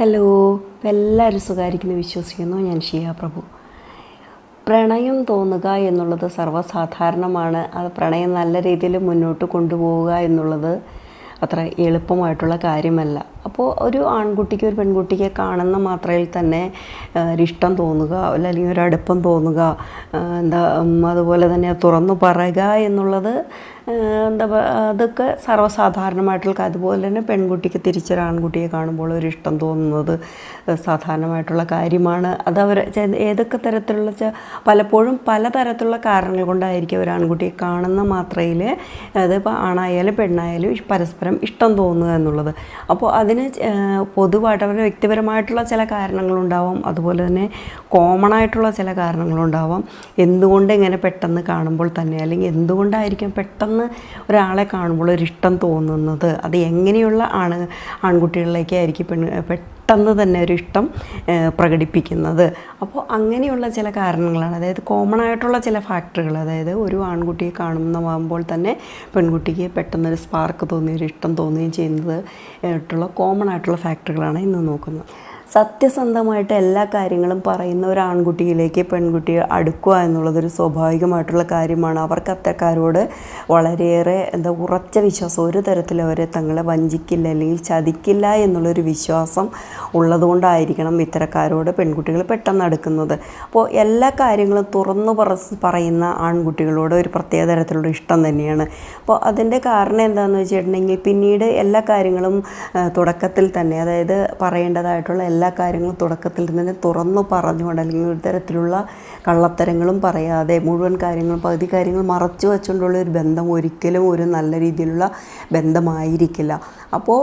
Hello. എല്ലാവരും സുഖമായിരിക്കുന്നു വിശ്വസിക്കുന്നു. ഞാൻ ഷിയ പ്രഭു. പ്രണയം തോന്നുക എന്നുള്ളത് സർവസാധാരണമാണ്. അത് പ്രണയം നല്ല രീതിയിൽ മുന്നോട്ട് കൊണ്ടുപോവുക എന്നുള്ളത് അത്ര എളുപ്പമായിട്ടുള്ള കാര്യമല്ല. അപ്പോൾ ഒരു ആൺകുട്ടിക്ക് ഒരു പെൺകുട്ടിക്ക് കാണുന്ന മാത്രയിൽ തന്നെ ഒരിഷ്ടം തോന്നുക അല്ലെങ്കിൽ ഒരു അടുപ്പം തോന്നുക എന്താ അതുപോലെ തന്നെ തുറന്നു പറയുക എന്നുള്ളത് എന്താ അതൊക്കെ സർവസാധാരണമായിട്ടുള്ള. അതുപോലെ തന്നെ പെൺകുട്ടിക്ക് തിരിച്ചൊരു ആൺകുട്ടിയെ കാണുമ്പോൾ ഒരു ഇഷ്ടം തോന്നുന്നത് സാധാരണമായിട്ടുള്ള കാര്യമാണ് അത് അവർ ഏതൊക്കെ തരത്തിലുള്ള പലപ്പോഴും പല പലതരത്തിലുള്ള കാരണങ്ങൾ കൊണ്ടായിരിക്കും ഒരു ആൺകുട്ടിയെ കാണുന്ന മാത്രയിൽ അതിപ്പോൾ ആണായാലും പെണ്ണായാലും പരസ്പരം ഇഷ്ടം തോന്നുക എന്നുള്ളത് അപ്പോൾ അതിന് ച- പൊതുവായിട്ട് വ്യക്തിപരമായിട്ടുള്ള ചില കാരണങ്ങളുണ്ടാവാം. അതുപോലെ തന്നെ കോമൺ ആയിട്ടുള്ള ചില കാരണങ്ങളുണ്ടാവാം. എന്തുകൊണ്ട് ഇങ്ങനെ പെട്ടെന്ന് കാണുമ്പോൾ തന്നെ അല്ലെങ്കിൽ എന്തുകൊണ്ടായിരിക്കും പെട്ടെന്ന് ഒരാളെ കാണുമ്പോൾ ഒരിഷ്ടം തോന്നുന്നത്? അത് എങ്ങനെയുള്ള ആണ് ആൺകുട്ടികളിലേക്കായിരിക്കും പെൺ പെട്ടെന്ന് തന്നെ ഒരു ഇഷ്ടം പ്രകടിപ്പിക്കുന്നത്. അപ്പോൾ അങ്ങനെയുള്ള ചില കാരണങ്ങളാണ്. അതായത് കോമൺ ആയിട്ടുള്ള ചില ഫാക്ടറുകൾ അതായത് ഒരു ആൺകുട്ടിയെ കാണുന്നതാകുമ്പോൾ തന്നെ പെൺകുട്ടിക്ക് പെട്ടെന്നൊരു സ്പാർക്ക് തോന്നി ഒരു ഇഷ്ടം തോന്നുകയും ചെയ്യുന്നത് ആയിട്ടുള്ള കോമൺ ആയിട്ടുള്ള ഫാക്ടറുകളാണ് ഇന്ന് നോക്കുന്നത്. സത്യസന്ധമായിട്ട് എല്ലാ കാര്യങ്ങളും പറയുന്ന ഒരു ആൺകുട്ടിയിലേക്ക് പെൺകുട്ടി അടുക്കുക എന്നുള്ളതൊരു സ്വാഭാവികമായിട്ടുള്ള കാര്യമാണ്. അവർക്ക് അത്തക്കാരോട് വളരെയേറെ എന്താ ഉറച്ച വിശ്വാസം ഒരു തരത്തിലും അവരെ തങ്ങളെ വഞ്ചിക്കില്ല അല്ലെങ്കിൽ ചതിക്കില്ല എന്നുള്ളൊരു വിശ്വാസം ഉള്ളതുകൊണ്ടായിരിക്കണം ഇത്തരക്കാരോട് പെൺകുട്ടികൾ പെട്ടെന്ന് അടുക്കുന്നത്. അപ്പോൾ എല്ലാ കാര്യങ്ങളും തുറന്നു പറ പറയുന്ന ആൺകുട്ടികളോട് ഒരു പ്രത്യേക തരത്തിലുള്ള ഇഷ്ടം തന്നെയാണ്. അപ്പോൾ അതിന്റെ കാരണം എന്താണെന്ന് വെച്ചിട്ടുണ്ടെങ്കിൽ പിന്നീട് എല്ലാ കാര്യങ്ങളും തുടക്കത്തിൽ തന്നെ അതായത് പറയേണ്ടതായിട്ടുള്ള കാര്യങ്ങളും തുടക്കത്തിൽ തന്നെ തുറന്നു പറഞ്ഞുകൊണ്ട് അല്ലെങ്കിൽ ഒരു തരത്തിലുള്ള കള്ളത്തരങ്ങളും പറയാതെ മുഴുവൻ കാര്യങ്ങളും പകുതി കാര്യങ്ങൾ മറച്ചു വെച്ചുകൊണ്ടുള്ള ഒരു ബന്ധം ഒരിക്കലും ഒരു നല്ല രീതിയിലുള്ള ബന്ധമായിരിക്കില്ല. അപ്പോൾ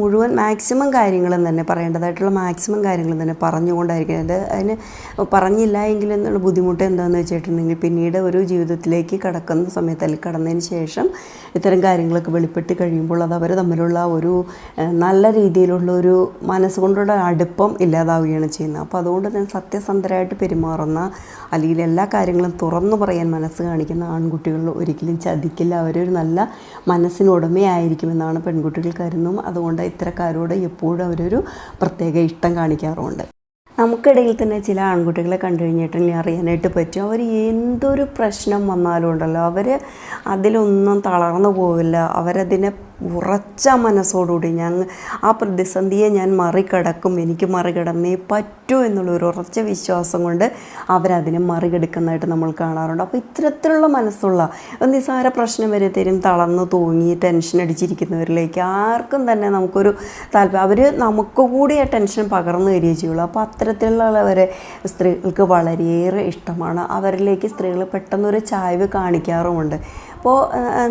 മുഴുവൻ മാക്സിമം കാര്യങ്ങളും തന്നെ പറയേണ്ടതായിട്ടുള്ള മാക്സിമം കാര്യങ്ങളും തന്നെ പറഞ്ഞുകൊണ്ടായിരിക്കും. അത് അതിന് പറഞ്ഞില്ല എങ്കിൽ എന്നുള്ള ബുദ്ധിമുട്ട് എന്താണെന്ന് വെച്ചിട്ടുണ്ടെങ്കിൽ പിന്നീട് ഒരു ജീവിതത്തിലേക്ക് കടക്കുന്ന സമയത്ത് അല്ലെങ്കിൽ കടന്നതിന് ശേഷം ഇത്തരം കാര്യങ്ങളൊക്കെ വെളിപ്പെട്ട് കഴിയുമ്പോൾ അത് അവർ തമ്മിലുള്ള ഒരു നല്ല രീതിയിലുള്ള ഒരു മനസ്സുകൊണ്ടുള്ള അടുപ്പം ഇല്ലാതാവുകയാണ് ചെയ്യുന്നത്. അപ്പോൾ അതുകൊണ്ട് തന്നെ സത്യസന്ധരായിട്ട് പെരുമാറുന്ന അല്ലെങ്കിൽ എല്ലാ കാര്യങ്ങളും തുറന്നു പറയാൻ മനസ്സ് കാണിക്കുന്ന ആൺകുട്ടികൾ ഒരിക്കലും ചതിക്കില്ല. അവരൊരു നല്ല മനസ്സിനുടമയായിരിക്കുമെന്നാണ് പെൺകുട്ടികൾ കരുതും അതുകൊണ്ട് ഇത്തരക്കാരോട് എപ്പോഴും അവരൊരു പ്രത്യേക ഇഷ്ടം കാണിക്കാറുമുണ്ട്. നമുക്കിടയിൽ തന്നെ ചില ആൺകുട്ടികളെ കണ്ടു കഴിഞ്ഞിട്ടുണ്ടെങ്കിൽ അറിയാനായിട്ട് പറ്റും. അവർ എന്തൊരു പ്രശ്നം വന്നാലും ഉണ്ടല്ലോ. അവർ അതിലൊന്നും തളർന്നു പോവില്ല. അവരതിനെ ഉറച്ച മനസ്സോടുകൂടി ഞാൻ ആ പ്രതിസന്ധിയെ ഞാൻ മറികടക്കും എനിക്ക് മറികടന്നേ പറ്റൂ എന്നുള്ള ഒരു ഉറച്ച വിശ്വാസം കൊണ്ട് അവരതിനെ മറികടക്കുന്നതായിട്ട് നമ്മൾ കാണാറുണ്ട്. അപ്പോൾ ഇത്തരത്തിലുള്ള മനസ്സുള്ള നിസ്സാര പ്രശ്നം വരെ തരും തളർന്നു തൂങ്ങി ടെൻഷൻ അടിച്ചിരിക്കുന്നവരിലേക്ക് ആർക്കും തന്നെ നമുക്കൊരു താല്പര്യം അവർ നമുക്ക് കൂടി ആ ടെൻഷൻ പകർന്നു തരികയും ചെയ്യുള്ളൂ. അപ്പോൾ അത്തരത്തിലുള്ളവരെ സ്ത്രീകൾക്ക് വളരെയേറെ ഇഷ്ടമാണ്. അവരിലേക്ക് സ്ത്രീകൾ പെട്ടെന്നൊരു ചായ്വ് കാണിക്കാറുമുണ്ട്. അപ്പോൾ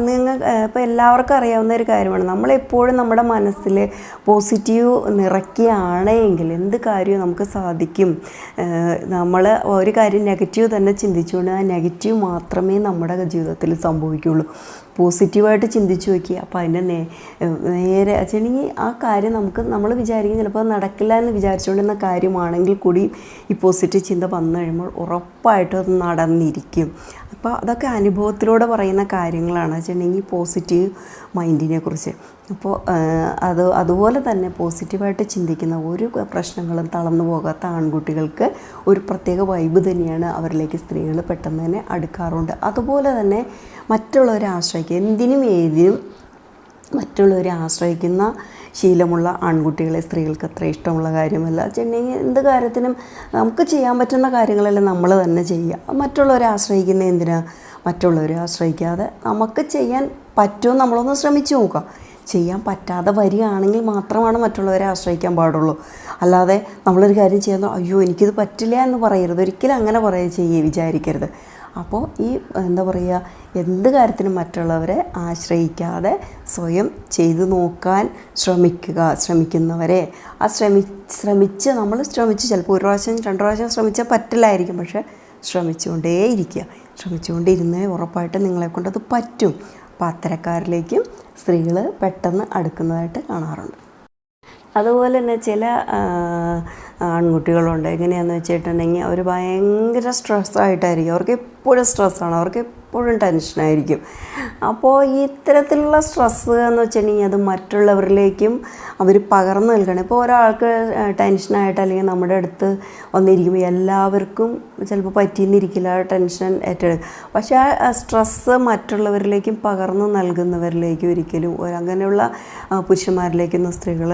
നിങ്ങൾ ഇപ്പോൾ എല്ലാവർക്കും അറിയാവുന്ന ഒരു കാര്യമാണ്. നമ്മളെപ്പോഴും നമ്മുടെ മനസ്സിൽ പോസിറ്റീവ് നിറയ്ക്കുകയാണെങ്കിൽ എന്ത് കാര്യവും നമുക്ക് സാധിക്കും. നമ്മൾ ഒരു കാര്യം നെഗറ്റീവ് തന്നെ ചിന്തിച്ചുകൊണ്ട് ആ നെഗറ്റീവ് മാത്രമേ നമ്മുടെ ജീവിതത്തിൽ സംഭവിക്കുകയുള്ളൂ. പോസിറ്റീവായിട്ട് ചിന്തിച്ചു നോക്കി അപ്പോൾ അതിന്റെ നേ നേരെ വെച്ചിട്ടുണ്ടെങ്കിൽ ആ കാര്യം നമുക്ക് നമ്മൾ വിചാരിക്കും ചിലപ്പോൾ നടക്കില്ല എന്ന് വിചാരിച്ചുകൊണ്ടിരുന്ന കാര്യമാണെങ്കിൽ കൂടി ഈ പോസിറ്റീവ് ചിന്ത വന്നു കഴിയുമ്പോൾ ഉറപ്പായിട്ടും അത് നടന്നിരിക്കും. അപ്പോൾ അതൊക്കെ അനുഭവത്തിലൂടെ പറയുന്ന കാര്യങ്ങളാണ്. വെച്ചിട്ടുണ്ടെങ്കിൽ പോസിറ്റീവ് മൈൻഡിനെ കുറിച്ച് അപ്പോൾ അത് അതുപോലെ തന്നെ പോസിറ്റീവായിട്ട് ചിന്തിക്കുന്ന ഒരു പ്രശ്നങ്ങളും തളർന്നു പോകാത്ത ആൺകുട്ടികൾക്ക് ഒരു പ്രത്യേക വൈബ് തന്നെയാണ് അവരിലേക്ക് സ്ത്രീകൾ പെട്ടെന്ന് തന്നെ അടുക്കാറുണ്ട്. അതുപോലെ തന്നെ മറ്റുള്ളവരെ ആശ്രയിക്കുക. എന്തിനും ഏതിനും മറ്റുള്ളവരെ ആശ്രയിക്കുന്ന ശീലമുള്ള ആൺകുട്ടികളെ സ്ത്രീകൾക്ക് അത്ര ഇഷ്ടമുള്ള കാര്യമല്ല. വെച്ചിട്ടുണ്ടെങ്കിൽ എന്ത് കാര്യത്തിനും നമുക്ക് ചെയ്യാൻ പറ്റുന്ന കാര്യങ്ങളെല്ലാം നമ്മൾ തന്നെ ചെയ്യുക. മറ്റുള്ളവരെ ആശ്രയിക്കുന്ന എന്തിനാ? മറ്റുള്ളവരെ ആശ്രയിക്കാതെ നമുക്ക് ചെയ്യാൻ പറ്റുമോ നമ്മളൊന്ന് ശ്രമിച്ചു നോക്കാം ചെയ്യാൻ പറ്റാതെ വരികയാണെങ്കിൽ മാത്രമാണ് മറ്റുള്ളവരെ ആശ്രയിക്കാൻ പാടുള്ളൂ. അല്ലാതെ നമ്മളൊരു കാര്യം ചെയ്യുന്ന അയ്യോ എനിക്കിത് പറ്റില്ല എന്ന് പറയരുത്. ഒരിക്കലും അങ്ങനെ പറയുക ചെയ്യേ വിചാരിക്കരുത്. അപ്പോൾ ഈ എന്താ പറയുക എന്ത് കാര്യത്തിനും മറ്റുള്ളവരെ ആശ്രയിക്കാതെ സ്വയം ചെയ്തു നോക്കാൻ ശ്രമിക്കുക ശ്രമിക്കുന്നവരെ. ആ ശ്രമി ശ്രമിച്ച് നമ്മൾ ശ്രമിച്ച് ചിലപ്പോൾ ഒരു പ്രാവശ്യം രണ്ട് പ്രാവശ്യം ശ്രമിച്ചാൽ പറ്റില്ലായിരിക്കും. പക്ഷേ ശ്രമിച്ചുകൊണ്ടേയിരിക്കുക. ശ്രമിച്ചുകൊണ്ടിരുന്നേ ഉറപ്പായിട്ട് നിങ്ങളെ കൊണ്ടത് പറ്റും. അപ്പോൾ അത്തരക്കാരിലേക്കും സ്ത്രീകൾ പെട്ടെന്ന് അടുക്കുന്നതായിട്ട് കാണാറുണ്ട്. അതുപോലെ തന്നെ ചില ആൺകുട്ടികളുണ്ട്. എങ്ങനെയാണെന്ന് വെച്ചിട്ടുണ്ടെങ്കിൽ അവർ ഭയങ്കര സ്ട്രെസ്സായിട്ടായിരിക്കും അവർക്ക് എപ്പോഴും സ്ട്രെസ്സാണ് അവർക്ക് എപ്പോഴും ടെൻഷനായിരിക്കും അപ്പോൾ ഇത്തരത്തിലുള്ള സ്ട്രെസ്സ് എന്ന് വെച്ചിട്ടുണ്ടെങ്കിൽ അത് മറ്റുള്ളവരിലേക്കും അവർ പകർന്നു നൽകണം. ഇപ്പോൾ ഒരാൾക്ക് ടെൻഷനായിട്ട് അല്ലെങ്കിൽ നമ്മുടെ അടുത്ത് വന്നിരിക്കുമ്പോൾ എല്ലാവർക്കും ചിലപ്പോൾ പറ്റിയെന്നിരിക്കില്ല ടെൻഷൻ ഏറ്റെടുക്കും പക്ഷേ ആ സ്ട്രെസ്സ് മറ്റുള്ളവരിലേക്കും പകർന്നു നൽകുന്നവരിലേക്കും ഒരിക്കലും അങ്ങനെയുള്ള പുരുഷന്മാരിലേക്കൊന്നും സ്ത്രീകൾ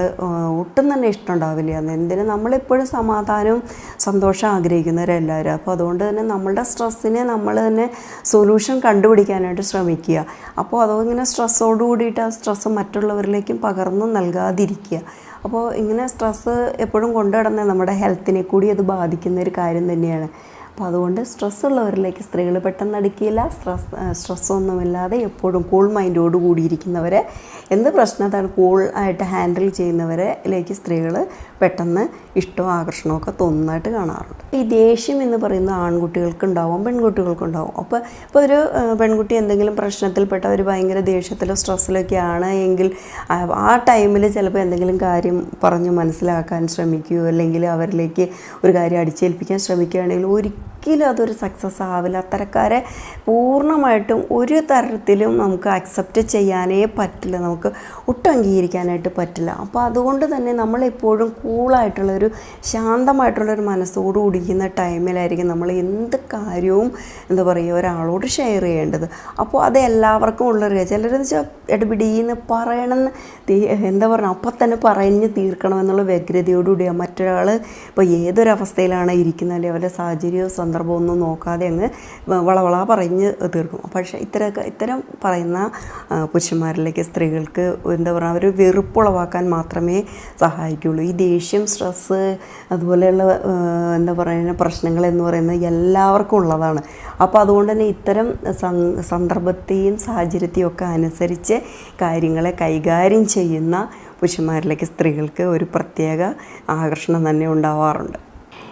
ഒട്ടും തന്നെ ഇഷ്ടമുണ്ടാവില്ല എന്തിന് നമ്മളെപ്പോഴും സമാധാനവും സന്തോഷം ആഗ്രഹിക്കുന്നവരെല്ലാവരും അപ്പോൾ അതുകൊണ്ട് തന്നെ നമ്മളുടെ സ്ട്രെസ്സിനെ നമ്മൾ തന്നെ സൊല്യൂഷൻ കണ്ടുപിടിക്കാനായിട്ട് ശ്രമിക്കുക. അപ്പോൾ അതിങ്ങനെ സ്ട്രെസ്സോട് കൂടിയിട്ട് ആ സ്ട്രെസ്സ് മറ്റുള്ളവരിലേക്കും പകർന്നു നൽകാതിരിക്കുക. അപ്പോൾ ഇങ്ങനെ സ്ട്രെസ്സ് എപ്പോഴും കൊണ്ടു നമ്മുടെ ഹെൽത്തിനെ കൂടി അത് ബാധിക്കുന്ന ഒരു കാര്യം തന്നെയാണ്. അപ്പോൾ അതുകൊണ്ട് സ്ട്രെസ് ഉള്ളവരിലേക്ക് സ്ത്രീകൾ പെട്ടെന്ന് അടുക്കിയില്ല. സ്ട്രെസ് സ്ട്രെസ്സൊന്നുമില്ലാതെ എപ്പോഴും കൂൾ മൈൻഡോട് കൂടിയിരിക്കുന്നവരെ എന്ത് പ്രശ്നത്താണ് കൂൾ ആയിട്ട് ഹാൻഡിൽ ചെയ്യുന്നവരിലേക്ക് സ്ത്രീകൾ പെട്ടെന്ന് ഇഷ്ടവും ആകർഷണവും ഒക്കെ തോന്നുന്നതായിട്ട് കാണാറുണ്ട്. ഈ ദേഷ്യം എന്ന് പറയുന്നത് ആൺകുട്ടികൾക്കുണ്ടാവും പെൺകുട്ടികൾക്കുണ്ടാവും അപ്പോൾ ഇപ്പോൾ ഒരു പെൺകുട്ടി എന്തെങ്കിലും പ്രശ്നത്തിൽപ്പെട്ട ഒരു ഭയങ്കര ദേഷ്യത്തിലോ സ്ട്രെസ്സിലൊക്കെ ആണ് എങ്കിൽ ആ, ടൈമിൽ ചിലപ്പോൾ എന്തെങ്കിലും കാര്യം പറഞ്ഞ് മനസ്സിലാക്കാൻ ശ്രമിക്കുകയോ അല്ലെങ്കിൽ അവരിലേക്ക് ഒരു കാര്യം അടിച്ചേൽപ്പിക്കാൻ ശ്രമിക്കുകയാണെങ്കിൽ ഒരിക്കലും അതൊരു സക്സസ് ആവില്ല. അത്തരക്കാരെ പൂർണമായിട്ടും ഒരു തരത്തിലും നമുക്ക് അക്സെപ്റ്റ് ചെയ്യാനേ പറ്റില്ല. നമുക്ക് ഒട്ടും അംഗീകരിക്കാനായിട്ട് പറ്റില്ല. അപ്പോൾ അതുകൊണ്ട് തന്നെ നമ്മളെപ്പോഴും കൂളായിട്ടുള്ളൊരു ശാന്തമായിട്ടുള്ളൊരു മനസ്സോട് കുടിക്കുന്ന ടൈമിലായിരിക്കും നമ്മൾ എന്ത് കാര്യവും എന്താ പറയുക ഒരാളോട് ഷെയർ ചെയ്യേണ്ടത്. അപ്പോൾ അത് എല്ലാവർക്കും ഉള്ളൊരു ചിലരെന്ന് വെച്ചാൽ എന്ന് പറയണമെന്ന് എന്താ പറയുക അപ്പം തന്നെ പറഞ്ഞ് തീർക്കണമെന്നുള്ള വ്യഗ്രതയോടുകൂടിയാണ് മറ്റൊരാൾ ഇപ്പോൾ ഏതൊരവസ്ഥയിലാണ് ഇരിക്കുന്നത്? അല്ലെങ്കിൽ അവരുടെ സാഹചര്യമോ സന്ദർഭമോ ഒന്നും നോക്കാതെ അങ്ങ് വളവള പറഞ്ഞ് തീർക്കും. പക്ഷേ ഇത്തരമൊക്കെ ഇത്തരം പറയുന്ന പുരുഷന്മാരിലേക്ക് സ്ത്രീകൾക്ക് എന്താ പറയുക അവർ വെറുപ്പുളവാക്കാൻ മാത്രമേ സഹായിക്കുള്ളൂ. ഈ ദേഷ്യം സ്ട്രെസ്സ് അതുപോലെയുള്ള എന്താ പറയുക പ്രശ്നങ്ങൾ എന്ന് പറയുന്നത് എല്ലാവർക്കും ഉള്ളതാണ്. അപ്പോൾ അതുകൊണ്ട് തന്നെ ഇത്തരം സന്ദർഭത്തെയും സാഹചര്യത്തെയും ഒക്കെ അനുസരിച്ച് കാര്യങ്ങളെ കൈകാര്യം ചെയ്യുന്ന പുരുഷന്മാരിലേക്ക് സ്ത്രീകൾക്ക് ഒരു പ്രത്യേക ആകർഷണം തന്നെ ഉണ്ടാവാറുണ്ട്.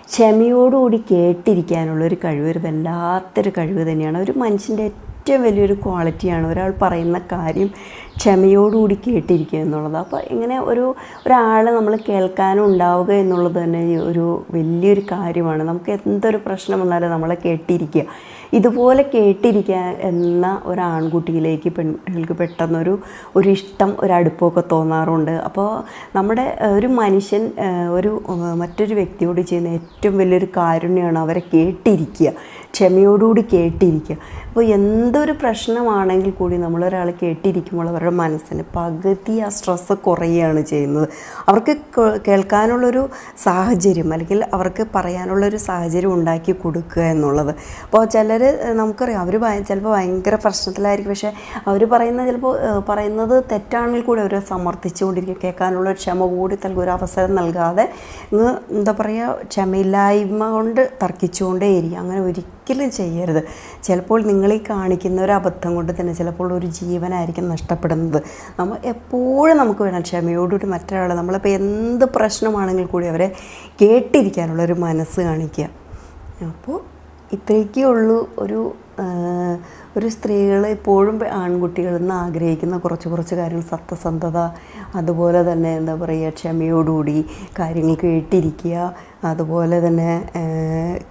ക്ഷമയോടുകൂടി കേട്ടിരിക്കാനുള്ള ഒരു കഴിവ് ഒരു വല്ലാത്തൊരു കഴിവ് തന്നെയാണ്. ഒരു മനുഷ്യന്റെ ഏറ്റവും വലിയൊരു ക്വാളിറ്റിയാണ് ഒരാൾ പറയുന്ന കാര്യം ക്ഷമയോടുകൂടി കേട്ടിരിക്കുക എന്നുള്ളത്. അപ്പോൾ ഇങ്ങനെ ഒരു ഒരാളെ നമ്മൾ കേൾക്കാനും ഉണ്ടാവുക എന്നുള്ളത് തന്നെ ഒരു വലിയൊരു കാര്യമാണ്. നമുക്ക് എന്തൊരു പ്രശ്നം വന്നാലും നമ്മളെ കേട്ടിരിക്കുക. ഇതുപോലെ കേട്ടിരിക്കുക എന്ന ഒരു ആൺകുട്ടിയിലേക്ക് പെൺകുട്ടികൾക്ക് പെട്ടെന്നൊരു ഒരു ഇഷ്ടം ഒരു അടുപ്പമൊക്കെ തോന്നാറുണ്ട്. അപ്പോൾ നമ്മുടെ ഒരു മനുഷ്യൻ ഒരു മറ്റൊരു വ്യക്തിയോട് ചെയ്യുന്ന ഏറ്റവും വലിയൊരു കാരുണ്യമാണ് അവരെ കേട്ടിരിക്കുക. ക്ഷമയോടുകൂടി കേട്ടിരിക്കുക. അപ്പോൾ എന്തൊരു പ്രശ്നമാണെങ്കിൽ കൂടി നമ്മളൊരാൾ കേട്ടിരിക്കുമ്പോൾ അവരുടെ മനസ്സിന് പകുതി ആ സ്ട്രെസ്സ് കുറയുകയാണ് ചെയ്യുന്നത്. അവർക്ക് കേൾക്കാനുള്ളൊരു സാഹചര്യം അല്ലെങ്കിൽ അവർക്ക് പറയാനുള്ളൊരു സാഹചര്യം ഉണ്ടാക്കി കൊടുക്കുക എന്നുള്ളത്. അപ്പോൾ ചിലർ നമുക്കറിയാം അവർ ചിലപ്പോൾ ഭയങ്കര പ്രശ്നത്തിലായിരിക്കും. പക്ഷേ അവർ പറയുന്ന ചിലപ്പോൾ പറയുന്നത് തെറ്റാണെങ്കിൽ കൂടി അവർ സമർത്ഥിച്ചുകൊണ്ടിരിക്കും. കേൾക്കാനുള്ള ക്ഷമ കൂടി നൽകുക ഒരു അവസരം നൽകാതെ എന്താ പറയുക ക്ഷമയില്ലായ്മ കൊണ്ട് തർക്കിച്ചുകൊണ്ടേയിരിക്കും. അങ്ങനെ ഒരിക്കലും ചെയ്യരുത്. ചിലപ്പോൾ നിങ്ങളീ കാണിക്കുന്ന ഒരു അബദ്ധം കൊണ്ട് തന്നെ ചിലപ്പോൾ ഒരു ജീവനായിരിക്കും നഷ്ടപ്പെടുന്നത്. നമ്മൾ എപ്പോഴും നമുക്ക് വേണം ക്ഷമയോടുകൂടി മറ്റൊരാളെ നമ്മളിപ്പോൾ എന്ത് പ്രശ്നമാണെങ്കിൽ കൂടി അവരെ കേട്ടിരിക്കാനുള്ള ഒരു മനസ്സ് കാണിക്കുക. അപ്പോൾ ഇത്രയൊക്കെ ഉള്ളൂ ഒരു ഒരു സ്ത്രീകൾ എപ്പോഴും ആൺകുട്ടികളിൽ നിന്ന് ആഗ്രഹിക്കുന്ന കുറച്ച് കുറച്ച് കാര്യങ്ങൾ. സത്യസന്ധത അതുപോലെ തന്നെ എന്താ പറയുക ക്ഷമയോടുകൂടി കാര്യങ്ങൾ കേട്ടിരിക്കുക അതുപോലെ തന്നെ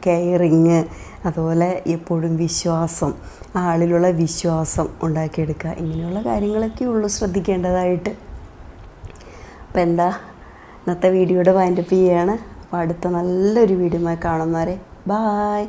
കെയറിങ് അതുപോലെ എപ്പോഴും വിശ്വാസം ആളിലുള്ള വിശ്വാസം ഉണ്ടാക്കിയെടുക്കുക. ഇങ്ങനെയുള്ള കാര്യങ്ങളൊക്കെ ഉള്ളൂ ശ്രദ്ധിക്കേണ്ടതായിട്ട്. അപ്പോൾ എന്താ? ഇന്നത്തെ വീഡിയോയുടെ വൈൻഡപ്പ് ചെയ്യുകയാണ് അപ്പോൾ അടുത്ത നല്ലൊരു വീഡിയോ കാണുന്നവരെ bye